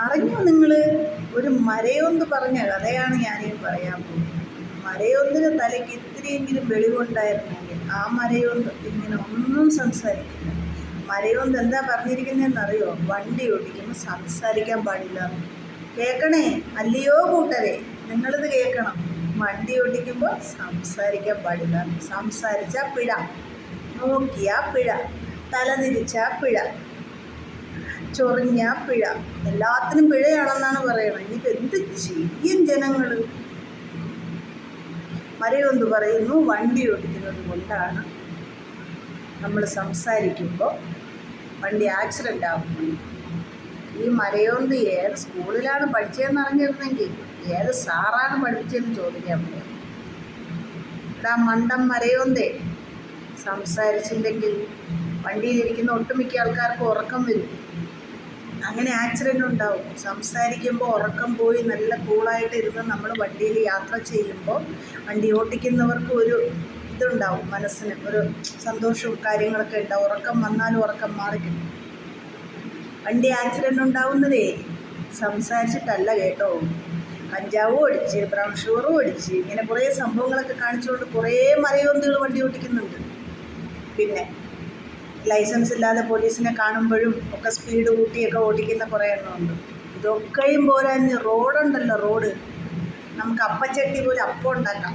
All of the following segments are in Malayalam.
അറിഞ്ഞോ നിങ്ങൾ ഒരു മരയൊന്ന് പറഞ്ഞ കഥയാണ് ഞാനീ പറയാൻ പോകുന്നത്. മരയൊന്നിന് തലയ്ക്ക് ഇത്തിരിയെങ്കിലും വെളിവുണ്ടായിരുന്നെങ്കിൽ ആ മരയൊന്ന് ഇങ്ങനെ ഒന്നും സംസാരിക്കില്ല. മരയൊന്ന് എന്താ പറഞ്ഞിരിക്കുന്നതെന്നറിയോ? വണ്ടി ഓടിക്കുമ്പോൾ സംസാരിക്കാൻ പാടില്ല. കേൾക്കണേ അല്ലയോ കൂട്ടരെ? നിങ്ങളിത് കേൾക്കണം. വണ്ടി ഓടിക്കുമ്പോൾ സംസാരിക്കാൻ പാടില്ല. സംസാരിച്ചാൽ പിഴ. നോക്കിയാൽ പിഴ. തലതിരിച്ചാൽ പിഴ. ചൊറിഞ്ഞ പിഴ. എല്ലാത്തിനും പിഴയാണെന്നാണ് പറയുന്നത്. ഇനിയിപ്പോൾ എന്ത് ചെയ്യും ജനങ്ങൾ മരയൊന്ന് പറയുന്നു വണ്ടി ഓടിക്കുന്നത് കൊണ്ടാണ് നമ്മൾ സംസാരിക്കുമ്പോൾ വണ്ടി ആക്സിഡന്റ് ആകുന്നു ഈ മരയോന്ത് ഏത് സ്കൂളിലാണ് പഠിച്ചതെന്ന് അറിഞ്ഞിരുന്നെങ്കിൽ ഏത് സാറാണ് പഠിച്ചതെന്ന് ചോദിക്കാൻ പറ്റും എടാ മണ്ടം മരയോന്തേ സംസാരിച്ചില്ലെങ്കിൽ വണ്ടിയിലിരിക്കുന്ന ഒട്ടുമിക്ക ആൾക്കാർക്ക് ഉറക്കം വരും. അങ്ങനെ ആക്സിഡന്റ് ഉണ്ടാവും. സംസാരിക്കുമ്പോൾ ഉറക്കം പോയി നല്ല കൂളായിട്ട് ഇരുന്ന് നമ്മൾ വണ്ടിയിൽ യാത്ര ചെയ്യുമ്പോൾ വണ്ടി ഓട്ടിക്കുന്നവർക്ക് ഒരു ഇതുണ്ടാവും മനസ്സിന്. ഒരു സന്തോഷവും കാര്യങ്ങളൊക്കെ ഉണ്ടാവും. ഉറക്കം വന്നാലും ഉറക്കം മാറിക്കിട്ടും. വണ്ടി ആക്സിഡന്റ് ഉണ്ടാവുന്നതേ സംസാരിച്ചിട്ടല്ല കേട്ടോ. കഞ്ചാവും അടിച്ച് ബ്രൗൺ ഷുഗറും അടിച്ച് ഇങ്ങനെ കുറേ സംഭവങ്ങളൊക്കെ കാണിച്ചുകൊണ്ട് കുറേ മരയോന്തുകൾ വണ്ടി ഓടിക്കുന്നുണ്ട് പിന്നെ ലൈസൻസ് ഇല്ലാതെ പോലീസിനെ കാണുമ്പോഴും ഒക്കെ സ്പീഡ് കൂട്ടിയൊക്കെ ഓടിക്കുന്ന കുറേ എണ്ണമുണ്ട് ഇതൊക്കെയും പോരാഞ്ഞ് റോഡുണ്ടല്ലോ റോഡ്. നമുക്ക് അപ്പച്ചട്ടി പോലെ അപ്പം ഉണ്ടാക്കാം.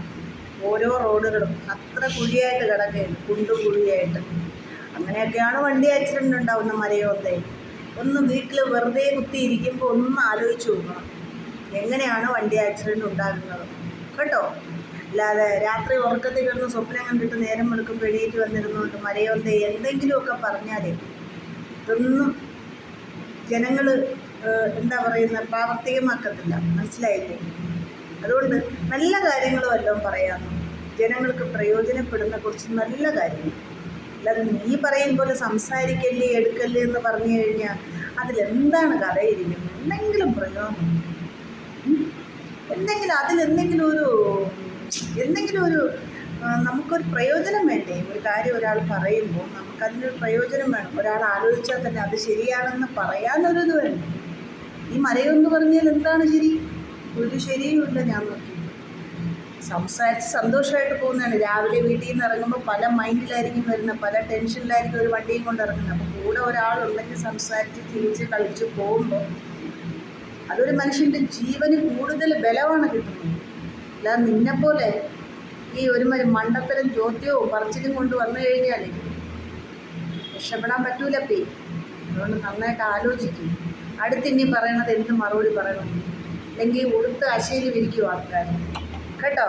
ഓരോ റോഡുകളും അത്ര കുഴിയായിട്ട് കിടക്കുകയാണ് കുണ്ടും കുഴിയായിട്ട്. അങ്ങനെയൊക്കെയാണ് വണ്ടി ആക്സിഡന്റ് ഉണ്ടാവുന്ന മലയോത്തെ ഒന്ന് വീട്ടിൽ വെറുതെ കുത്തിയിരിക്കുമ്പോൾ ഒന്ന് ആലോചിച്ച് നോക്കണം. എങ്ങനെയാണ് വണ്ടി ആക്സിഡന്റ് ഉണ്ടാകുന്നത്? കേട്ടോ? അല്ലാതെ രാത്രി ഉറക്കത്തിൽ കിടന്ന് സ്വപ്നം കണ്ടിട്ട് നേരം വെളുക്കുമ്പോൾ എഴുതിയിട്ട് വന്നിരുന്നുകൊണ്ട് മലയോരത്തെ എന്തെങ്കിലുമൊക്കെ പറഞ്ഞാലേ ഇതൊന്നും ജനങ്ങൾ എന്താ പറയുന്ന പ്രാവർത്തികമാക്കത്തില്ല. മനസ്സിലായില്ലേ? അതുകൊണ്ട് നല്ല കാര്യങ്ങൾ വല്ലതും ജനങ്ങൾക്ക് പ്രയോജനപ്പെടുന്ന കുറച്ച് നല്ല കാര്യങ്ങൾ. അല്ലാതെ നീ പറയുന്ന പോലെ സംസാരിക്കല്ലേ എടുക്കല്ലേ എന്ന് പറഞ്ഞു കഴിഞ്ഞാൽ അതിലെന്താണ് കഥയിരിക്കുന്നത് എന്തെങ്കിലും പ്രയോജനം? എന്തെങ്കിലും അതിലെന്തെങ്കിലും ഒരു എന്തെങ്കിലും ഒരു നമുക്കൊരു പ്രയോജനം വേണ്ടേ? ഒരു കാര്യം ഒരാൾ പറയുമ്പോൾ നമുക്കതിനൊരു പ്രയോജനം വേണം. ഒരാൾ ആലോചിച്ചാൽ തന്നെ അത് ശരിയാണെന്ന് പറയാനൊരിത് വേണം ഈ മരയൊന്ന് പറഞ്ഞാൽ എന്താണ് ശരി? ഒരു ശരിയുമില്ല ഞാൻ നോക്കി. സംസാരിച്ച് സന്തോഷമായിട്ട് പോകുന്നതാണ്. രാവിലെ വീട്ടിൽ നിന്ന് ഇറങ്ങുമ്പോൾ പല മൈൻഡിലായിരിക്കും വരുന്നത്. പല ടെൻഷനിലായിരിക്കും ഒരു വണ്ടിയും കൊണ്ട് ഇറങ്ങുന്നത്. അപ്പോൾ കൂടെ ഒരാളുണ്ടെങ്കിൽ സംസാരിച്ച് ചിരിച്ച് കളിച്ച് പോകുമ്പോൾ അതൊരു മനുഷ്യന്റെ ജീവന് കൂടുതൽ ബലമാണ് കിട്ടുന്നത്. അല്ലാതെ നിന്നെപ്പോലെ ഈ ഒരുമാതിരി മണ്ടത്തരം ചോദ്യവും പറച്ചിലും കൊണ്ട് വന്നു കഴിഞ്ഞാൽ രക്ഷപ്പെടാൻ പറ്റൂലപ്പേ അതുകൊണ്ട് നന്നായിട്ട് ആലോചിക്കും. അടുത്തിനി പറയണത് എന്ത് മറുപടി പറയണം? അല്ലെങ്കിൽ ഉടുത്ത് അശയിൽ ഇരിക്കും ആൾക്കാർ കേട്ടോ?